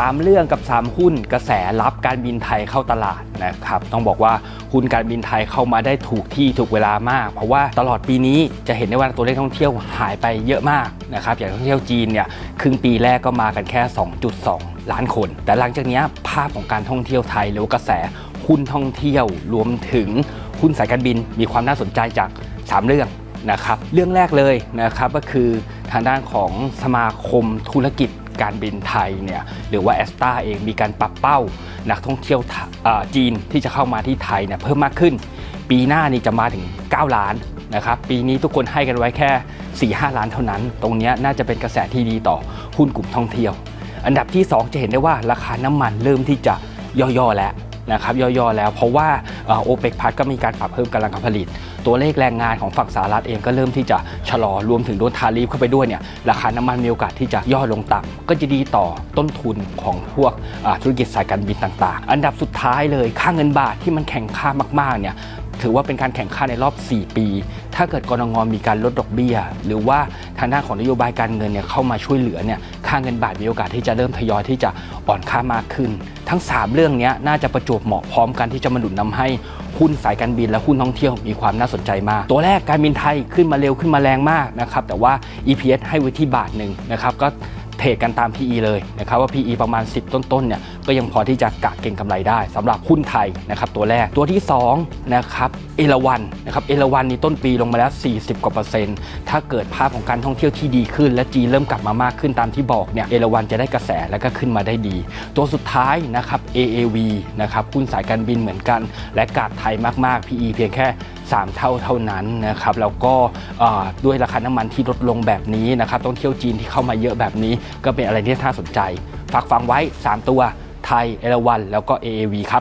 3 เรื่องกับ 3 หุ้นกระแสรับการบินไทยเข้าตลาดนะครับต้องบอกว่าหุ้นการบินไทยเข้ามาได้ถูกที่ถูกเวลามาก เพราะว่าตลอดปีนี้จะเห็นได้ว่าตัวเลขท่องเที่ยวหายไปเยอะมากนะครับอย่างท่องเที่ยวจีนเนี่ยครึ่งปีแรกก็มากันแค่ 2.2 ล้านคน แต่หลังจากนี้ภาพของการท่องเที่ยวไทยหรือว่ากระแสหุ้นท่องเที่ยวรวมถึงหุ้นสายการบินมีความน่าสนใจจาก 3 เรื่องนะครับเรื่องแรกเลยนะครับก็คือทางด้านของสมาคมธุรกิจ การบินไทยเนี่ยหรือว่าแอสตาเองมีการปรับเป้า นักท่องเที่ยวจีนที่จะเข้ามาที่ไทยเนี่ยเพิ่มมากขึ้น ปีหน้านี่จะมาถึง 9 ล้านนะครับปีนี้ทุกคนให้กันไว้แค่ 4-5 ล้านเท่านั้น ตรงนี้น่าจะเป็นกระแสที่ดีต่อหุ้นกลุ่มท่องเที่ยว อันดับที่ 2 จะเห็นได้ว่าราคาน้ำมันเริ่มที่จะย่อๆแล้ว นะครับย่อๆแล้ว เพราะว่าโอเปกพัทก็มีการปรับเพิ่มกำลังการผลิต ตัวเลขแรงงานของฝั่งสหรัฐเองก็เริ่มที่จะชะลอรวมถึงโดนทารีฟเข้าไปด้วยเนี่ยราคาน้ำมันมีโอกาสที่จะย่อลงต่ำก็จะดีต่อต้นทุนของพวกธุรกิจสายการบินต่าง ๆ อันดับสุดท้ายเลยค่าเงินบาทที่มันแข่งค่ามากๆเนี่ยถือว่าเป็นการแข่งขันในรอบ 4 ปี ถ้าเกิดกรงงมีการลดดอกเบี้ย หรือว่าทางด้านของนโยบายการเงินเนี่ยเข้ามาช่วยเหลือเนี่ยค่าเงินบาทมีโอกาสที่จะเริ่มทยอยที่จะอ่อนค่ามากขึ้น ทั้ง 3 เรื่องนี้น่าจะประจวบเหมาะพร้อมกันที่จะมาหนุนนำให้หุ้นสายการบินและหุ้นท่องเที่ยวมีความน่าสนใจมาก ตัวแรกการบินไทยขึ้นมาเร็วขึ้นมาแรงมากนะครับแต่ว่า EPS ให้ไว้ที่บาทหนึ่งนะครับก็เทรดกันตาม PE เลยนะครับว่า PE ประมาณ 10 ต้นๆเนี่ยก็ยังพอที่จะกะเก่งกำไรได้สำหรับหุ้นไทยนะครับตัวแรกตัวที่2นะครับเอราวันนะครับเอราวันนี่ต้นปีลงมาแล้ว 40 กว่าเปอร์เซ็นต์ถ้าเกิดภาพของการท่องเที่ยวที่ดีขึ้น และจีนเริ่มกลับมามากขึ้นตามที่บอกเนี่ยเอราวันจะได้กระแสแล้วก็ขึ้นมาได้ดี ตัวสุดท้ายนะครับ AAV นะครับหุ้นสายการบินเหมือนกัน และกาดไทยมากๆ PE เพียงแค่ 3 เท่าเท่านั้นนะครับแล้วก็ด้วยราคาน้ำมันที่ลดลงแบบนี้นะครับต้องเที่ยวจีนที่เข้ามาเยอะแบบนี้ ก็เป็นอะไรที่น่าสนใจ ฝากฟังไว้ 3 ตัวไทยเอราวันแล้วก็ AAV ครับ